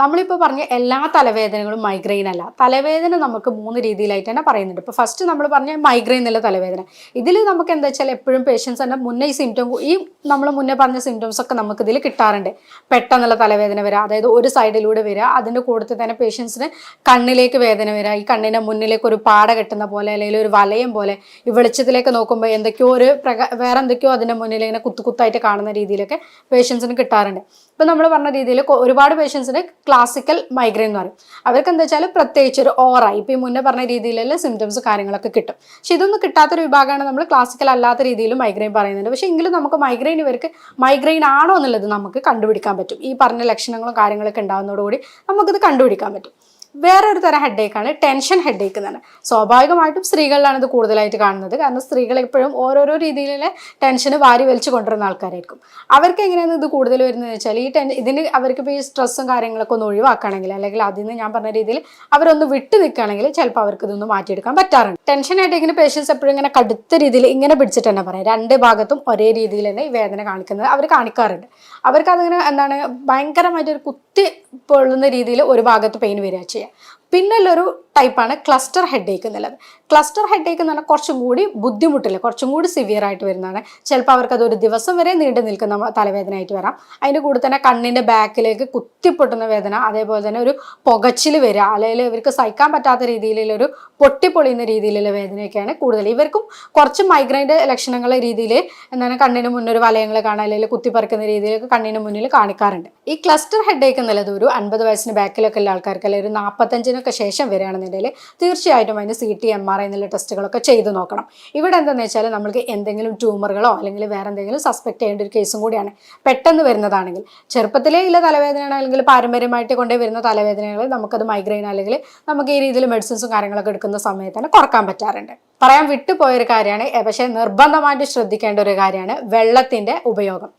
നമ്മളിപ്പോൾ പറഞ്ഞ എല്ലാ തലവേദനകളും മൈഗ്രെയിൻ അല്ല. തലവേദന നമുക്ക് മൂന്ന് രീതിയിലായിട്ട് തന്നെ പറയുന്നുണ്ട്. ഇപ്പോൾ ഫസ്റ്റ് നമ്മൾ പറഞ്ഞ മൈഗ്രെയിൻ എന്നുള്ള തലവേദന. ഇതിൽ നമുക്ക് എന്താ വെച്ചാൽ എപ്പോഴും പേഷ്യൻസ് തന്നെ മുന്നേ ഈ സിംറ്റം ഈ നമ്മൾ മുന്നേ പറഞ്ഞ സിംറ്റംസ് ഒക്കെ നമുക്ക് ഇതിൽ കിട്ടാറുണ്ട്. പെട്ടെന്നുള്ള തലവേദന വരിക അതായത് ഒരു സൈഡിലൂടെ വരിക അതിന്റെ കൂട്ടത്തിൽ തന്നെ പേഷ്യൻസിന് കണ്ണിലേക്ക് വേദന വരിക ഈ കണ്ണിന്റെ മുന്നിലേക്ക് ഒരു പാട കെട്ടുന്ന പോലെ അല്ലെങ്കിൽ ഒരു വലയം പോലെ ഈ വെളിച്ചത്തിലേക്ക് നോക്കുമ്പോൾ എന്തൊക്കെയോ ഒരു പ്രക വേറെ എന്തൊക്കെയോ അതിന്റെ മുന്നിൽ ഇങ്ങനെ കുത്തു കുത്തായിട്ട് കാണുന്ന രീതിയിലൊക്കെ പേഷ്യൻസിന് കിട്ടാറുണ്ട്. ഇപ്പം നമ്മൾ പറഞ്ഞ രീതിയിൽ ഒരുപാട് പേഷ്യൻസിന് ക്ലാസിക്കൽ മൈഗ്രെയിൻ എന്ന് പറയും. അവർക്ക് എന്താ വെച്ചാൽ പ്രത്യേകിച്ച് ഒരു ഓറ ഇപ്പം ഈ മുന്നേ പറഞ്ഞ രീതിയിലുള്ള സിംറ്റംസ് കാര്യങ്ങളൊക്കെ കിട്ടും. പക്ഷെ ഇതൊന്നും കിട്ടാത്തൊരു വിഭാഗമാണ് നമ്മൾ ക്ലാസിക്കൽ അല്ലാത്ത രീതിയിൽ മൈഗ്രെയിൻ പറയുന്നുണ്ട് പക്ഷേ എങ്കിലും നമുക്ക് മൈഗ്രെയിൻ ഇവർക്ക് മൈഗ്രെയിൻ ആണോ എന്നുള്ളത് നമുക്ക് കണ്ടുപിടിക്കാൻ പറ്റും. ഈ പറഞ്ഞ ലക്ഷണങ്ങളും കാര്യങ്ങളൊക്കെ ഉണ്ടാകുന്നതോടുകൂടി നമുക്കിത് കണ്ടുപിടിക്കാൻ പറ്റും. വേറൊരു തരം ഹെഡേക്കാണ് ടെൻഷൻ ഹെഡേക്ക് എന്നാണ്. സ്വാഭാവികമായിട്ടും സ്ത്രീകളിലാണ് ഇത് കൂടുതലായിട്ട് കാണുന്നത്. കാരണം സ്ത്രീകൾ എപ്പോഴും ഓരോരോ രീതിയിലുള്ള ടെൻഷന് വാരി വലിച്ചു കൊണ്ടുവരുന്ന ആൾക്കാരായിരിക്കും. അവർക്ക് എങ്ങനെയാണ് ഇത് കൂടുതൽ വരുന്നത് വെച്ചാൽ ഈ ടെൻ ഇതിന് അവർക്ക് ഇപ്പോൾ ഈ സ്ട്രെസ്സും കാര്യങ്ങളൊക്കെ ഒന്ന് ഒഴിവാക്കുകയാണെങ്കിൽ അല്ലെങ്കിൽ അതിൽ നിന്ന് ഞാൻ പറഞ്ഞ രീതിയിൽ അവരൊന്ന് വിട്ടു നിൽക്കുകയാണെങ്കിൽ ചിലപ്പോൾ അവർക്ക് ഇതൊന്ന് മാറ്റിയെടുക്കാൻ പറ്റാറുണ്ട്. ടെൻഷൻ ഹെഡേക്കിന് പേഷ്യൻസ് എപ്പോഴും ഇങ്ങനെ കടുത്ത രീതിയിൽ ഇങ്ങനെ പിടിച്ചിട്ട് തന്നെ പറയാം. രണ്ട് ഭാഗത്തും ഒരേ രീതിയിൽ തന്നെ ഈ വേദന കാണിക്കുന്നത് അവർ കാണിക്കാറുണ്ട്. അവർക്ക് അതിങ്ങനെ എന്താണ് ഭയങ്കരമായിട്ട് ഒരു കുത്തി പൊള്ളുന്ന രീതിയിൽ ഒരു ഭാഗത്ത് പെയിൻ വരിക. ചെയ്യുക പിന്നുള്ളൊരു ടൈപ്പാണ് ക്ലസ്റ്റർ ഹെഡേക്ക് എന്നുള്ളത് ക്ലസ്റ്റർ ഹെഡേക്ക് എന്ന് പറഞ്ഞാൽ കുറച്ചും കൂടി ബുദ്ധിമുട്ടില്ല? കുറച്ചും കൂടി സിവിയർ ആയിട്ട് വരുന്നതാണ്. ചിലപ്പോൾ അവർക്ക് അത് ഒരു ദിവസം വരെ നീണ്ടു നിൽക്കുന്ന തലവേദനയായിട്ട് വരാം. അതിന്റെ കൂടെ തന്നെ കണ്ണിന്റെ ബാക്കിലേക്ക് കുത്തിപ്പൊട്ടുന്ന വേദന അതേപോലെ തന്നെ ഒരു പുകച്ചിൽ വരിക അല്ലെങ്കിൽ ഇവർക്ക് സഹിക്കാൻ പറ്റാത്ത രീതിയിലുള്ളൊരു പൊട്ടിപ്പൊളിയുന്ന രീതിയിലുള്ള വേദനയൊക്കെയാണ് കൂടുതൽ. ഇവർക്കും കുറച്ച് മൈഗ്രൈന്റെ ലക്ഷണങ്ങളെ രീതിയിൽ എന്താണ് കണ്ണിന് മുന്നിൽ ഒരു വലയങ്ങൾ കാണാൻ അല്ലെങ്കിൽ കുത്തിപ്പറിക്കുന്ന രീതിയിലൊക്കെ കണ്ണിന് മുന്നിൽ കാണിക്കാറുണ്ട്. ഈ ക്ലസ്റ്റർ ഹെഡേക്ക് എന്നുള്ളത് ഒരു അൻപത് വയസ്സിന് ബാക്കിലൊക്കെ ഉള്ള ആൾക്കാർക്ക് അല്ലെങ്കിൽ ഒരു നാൽപ്പത്തഞ്ചിനൊക്കെ ശേഷം വരികയാണെന്നുണ്ടെങ്കിൽ തീർച്ചയായിട്ടും അതിന് സി ടി എം ആർ എന്നുള്ള ടെസ്റ്റുകളൊക്കെ ചെയ്ത് നോക്കണം. ഇവിടെ എന്താണെന്ന് വെച്ചാൽ നമ്മൾക്ക് എന്തെങ്കിലും ട്യൂമറുകളോ അല്ലെങ്കിൽ വേറെ എന്തെങ്കിലും സസ്പെക്ട് ചെയ്യേണ്ട ഒരു കേസും കൂടിയാണ്. പെട്ടെന്ന് വരുന്നതാണെങ്കിൽ ചെറുപ്പത്തിലേ ഇല്ല തലവേദനയാണ് അല്ലെങ്കിൽ പാരമ്പര്യമായിട്ട് കൊണ്ടേ വരുന്ന തലവേദനകൾ നമുക്കത് മൈഗ്രെയിൻ അല്ലെങ്കിൽ നമുക്ക് ഈ രീതിയിൽ മെഡിസിൻസും കാര്യങ്ങളൊക്കെ എടുക്കുന്ന സമയത്ത് തന്നെ കുറയ്ക്കാൻ പറ്റാറുണ്ട്. പറയാൻ വിട്ടുപോയൊരു കാര്യമാണ് പക്ഷേ നിർബന്ധമായിട്ട് ശ്രദ്ധിക്കേണ്ട ഒരു കാര്യമാണ് വെള്ളത്തിന്റെ ഉപയോഗം.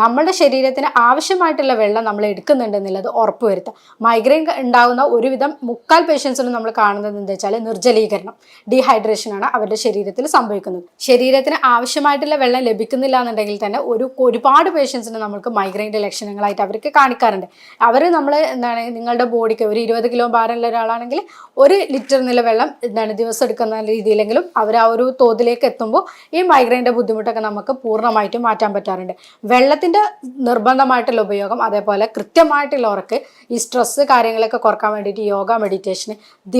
നമ്മുടെ ശരീരത്തിന് ആവശ്യമായിട്ടുള്ള വെള്ളം നമ്മൾ എടുക്കുന്നുണ്ടെന്നുള്ളത് ഉറപ്പുവരുത്തുക. മൈഗ്രെയിൻ ഉണ്ടാകുന്ന ഒരുവിധം മുക്കാൽ പേഷ്യൻസിനും നമ്മൾ കാണുന്നത് എന്താ വെച്ചാൽ നിർജലീകരണം ഡീഹൈഡ്രേഷൻ ആണ് അവരുടെ ശരീരത്തിൽ സംഭവിക്കുന്നത്. ശരീരത്തിന് ആവശ്യമായിട്ടുള്ള വെള്ളം ലഭിക്കുന്നില്ല എന്നുണ്ടെങ്കിൽ തന്നെ ഒരു ഒരുപാട് പേഷ്യൻസിന് നമുക്ക് മൈഗ്രെയിന്റെ ലക്ഷണങ്ങളായിട്ട് അവർക്ക് കാണിക്കാറുണ്ട്. അവർ നമ്മൾ എന്താണ് നിങ്ങളുടെ ബോഡിക്ക് ഒരു ഇരുപത് കിലോ ഭാരമുള്ള ഒരാളാണെങ്കിൽ ഒരു ലിറ്റർ നില വെള്ളം എന്താണ് ദിവസം എടുക്കുന്ന രീതിയിലെങ്കിലും അവർ ആ ഒരു തോതിലേക്ക് എത്തുമ്പോൾ ഈ മൈഗ്രെയിന്റെ ബുദ്ധിമുട്ടൊക്കെ നമുക്ക് പൂർണമായിട്ടും മാറ്റാൻ പറ്റാറുണ്ട്. വെള്ളത്തിന്റെ നിർബന്ധമായിട്ടുള്ള ഉപയോഗം അതേപോലെ കൃത്യമായിട്ടുള്ള ഉറക്ക് ഈ സ്ട്രെസ്സ് കാര്യങ്ങളൊക്കെ കുറയ്ക്കാൻ വേണ്ടിയിട്ട് യോഗ മെഡിറ്റേഷന്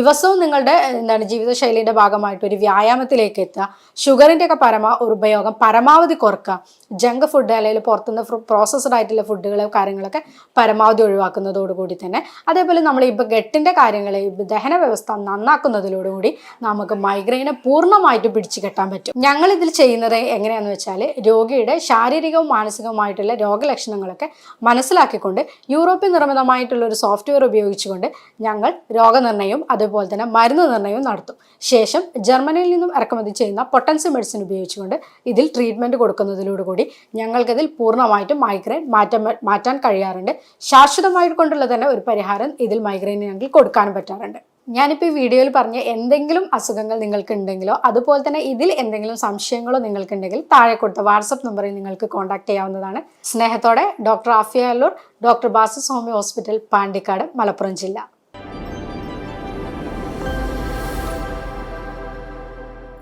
ദിവസവും നിങ്ങളുടെ എന്താണ് ജീവിതശൈലിന്റെ ഭാഗമായിട്ട് ഒരു വ്യായാമത്തിലേക്ക് എത്തുക. ഷുഗറിന്റെ ഒക്കെ പരമാ ഉപയോഗം പരമാവധി കുറക്കുക. ജങ്ക് ഫുഡ് അല്ലെങ്കിൽ പുറത്തുനിന്ന് പ്രോസസ്ഡ് ആയിട്ടുള്ള ഫുഡുകൾ കാര്യങ്ങളൊക്കെ പരമാവധി ഒഴിവാക്കുന്നതോടുകൂടി തന്നെ. അതേപോലെ നമ്മൾ ഇപ്പോൾ ഗട്ടിന്റെ കാര്യങ്ങൾ ദഹന വ്യവസ്ഥ നന്നാക്കുന്നതിലോടുകൂടി നമുക്ക് മൈഗ്രെയിനെ പൂർണമായിട്ട് പിടിച്ചു കെട്ടാൻ പറ്റും. ഞങ്ങൾ ഇതിൽ ചെയ്യുന്നത് എങ്ങനെയാണെന്ന് വെച്ചാൽ രോഗിയുടെ ശാരീരികവും മാനസികവുമായിട്ടുള്ള രോഗലക്ഷണങ്ങളൊക്കെ മനസ്സിലാക്കിക്കൊണ്ട് യൂറോപ്യൻ നിർമ്മിതമായിട്ടുള്ള ഒരു സോഫ്റ്റ്വെയർ ഉപയോഗിച്ചുകൊണ്ട് ഞങ്ങൾ രോഗനിർണയവും അതുപോലെ തന്നെ മരുന്ന് നിർണയവും നടത്തും. ശേഷം ജർമ്മനിയിൽ നിന്നും ഇറക്കുമതി ചെയ്യുന്ന പൊട്ടൻസി മെഡിസിൻ ഉപയോഗിച്ചുകൊണ്ട് ഇതിൽ ട്രീറ്റ്മെന്റ് കൊടുക്കുന്നതിലൂടെ കൂടി ഞങ്ങൾക്കതിൽ പൂർണമായിട്ടും മൈഗ്രെയിൻ മാറ്റാൻ മാറ്റാൻ കഴിയാറുണ്ട്. ശാശ്വതമായിക്കൊണ്ടുള്ള തന്നെ ഒരു പരിഹാരം ഇതിൽ മൈഗ്രെയിൻ ഞങ്ങൾക്ക് കൊടുക്കാനും പറ്റാറുണ്ട്. ഞാനിപ്പോൾ ഈ വീഡിയോയിൽ പറഞ്ഞ എന്തെങ്കിലും അസുഖങ്ങൾ നിങ്ങൾക്കുണ്ടെങ്കിലോ അതുപോലെ തന്നെ ഇതിൽ എന്തെങ്കിലും സംശയങ്ങളോ നിങ്ങൾക്കുണ്ടെങ്കിൽ താഴെ കൊടുത്ത വാട്സപ്പ് നമ്പറിൽ നിങ്ങൾക്ക് കോൺടാക്ട് ചെയ്യാവുന്നതാണ്. സ്നേഹത്തോടെ doctor Afiya Allur doctor Basil's homeo hospital Pandikkad Malappuram ജില്ല.